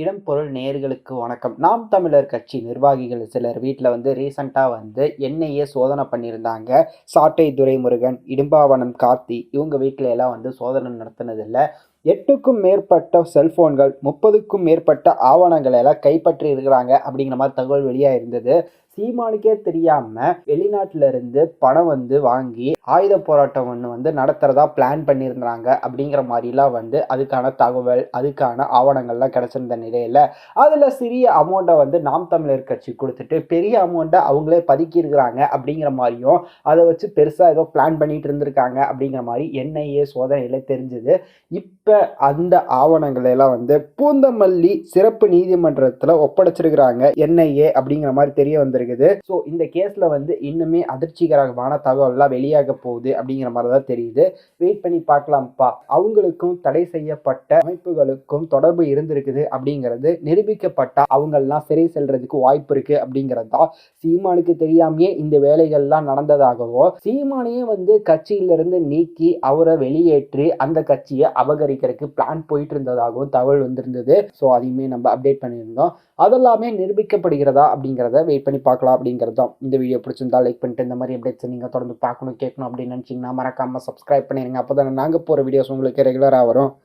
இடம்பொருள் நேர்களுக்கு வணக்கம். நாம் தமிழர் கட்சி நிர்வாகிகள் சிலர் வீட்டில் வந்து ரீசண்டாக வந்து என்ஐஏ சோதனை பண்ணியிருந்தாங்க. சாட்டை துரைமுருகன் இடும்பாவனம் கார்த்தி இவங்க வீட்டில எல்லாம் வந்து சோதனை நடத்தினதில்லை. எட்டுக்கும் மேற்பட்ட செல்ஃபோன்கள் முப்பதுக்கும் மேற்பட்ட ஆவணங்களை எல்லாம் கைப்பற்றி இருக்கிறாங்க அப்படிங்கிற மாதிரி தகவல் வெளியாக இருந்தது. சீமானுக்கே தெரியாம வெளிநாட்டுல இருந்து பணம் வந்து வாங்கி ஆயுத போராட்டம் ஒன்று வந்து நடத்துறதா பிளான் பண்ணியிருந்தாங்க அப்படிங்கிற மாதிரிலாம் வந்து அதுக்கான தகவல் அதுக்கான ஆவணங்கள்லாம் கிடைச்சிருந்த நிலையில அதுல சிறிய அமௌண்ட்டை வந்து நாம் தமிழர் கட்சி கொடுத்துட்டு பெரிய அமௌண்ட்டை அவங்களே பதுக்கி இருக்கிறாங்க அப்படிங்கிற மாதிரியும் அதை வச்சு பெருசா ஏதோ பிளான் பண்ணிட்டு இருந்திருக்காங்க அப்படிங்கிற மாதிரி என்ஐஏ சோதனையில தெரிஞ்சது. இப்போ அந்த ஆவணங்களை எல்லாம் வந்து பூந்தமல்லி சிறப்பு நீதிமன்றத்தில் ஒப்படைச்சிருக்கிறாங்க என்ஐஏ அப்படிங்கிற மாதிரி தெரிய வந்திருக்குது. ஸோ இந்த கேஸில் வந்து இன்னுமே அதிர்ச்சிகரமான தகவல்லாம் வெளியாக போகுது அப்படிங்கிற மாதிரி தான் தெரியுது. வெயிட் பண்ணி பார்க்கலாம்ப்பா. அவங்களுக்கும் தடை செய்யப்பட்ட அமைப்புகளுக்கும் தொடர்பு இருந்திருக்குது அப்படிங்கிறது நிரூபிக்கப்பட்டால் அவங்கெல்லாம் சிறை செல்றதுக்கு வாய்ப்பு இருக்கு அப்படிங்கிறது தான் சீமானுக்கு தெரியாமையே இந்த வேலைகள்லாம் நடந்ததாகவோ சீமானையே வந்து கட்சியிலிருந்து நீக்கி அவரை வெளியேற்றி அந்த கட்சியை அபகரிக்கிறதுக்கு பிளான் போயிட்டு இருந்ததாகவும் தகவல் வந்திருந்தது. ஸோ அதையுமே நம்ம அப்டேட் பண்ணியிருந்தோம். அதெல்லாமே நிரூபிக்கப்படுகிறதா அப்படிங்கிறத வெயிட் பண்ணி பார்க்கலாம் அப்படிங்கிறது தான் இந்த வீடியோ பிடிச்சிருந்தா லைக் பண்ணிட்டு இந்த மாதிரி அப்டேட்ஸ் நீங்கள் தொடர்ந்து பார்க்கணும் கேட்கணும் அப்படின்னு நினச்சிங்கன்னா மறக்காமல் சப்ஸ்கிரைப் பண்ணிடுங்க அப்போ தானே நாங்கள் போகிற வீடியோஸ் உங்களுக்கு ரெகுலராக வரும்.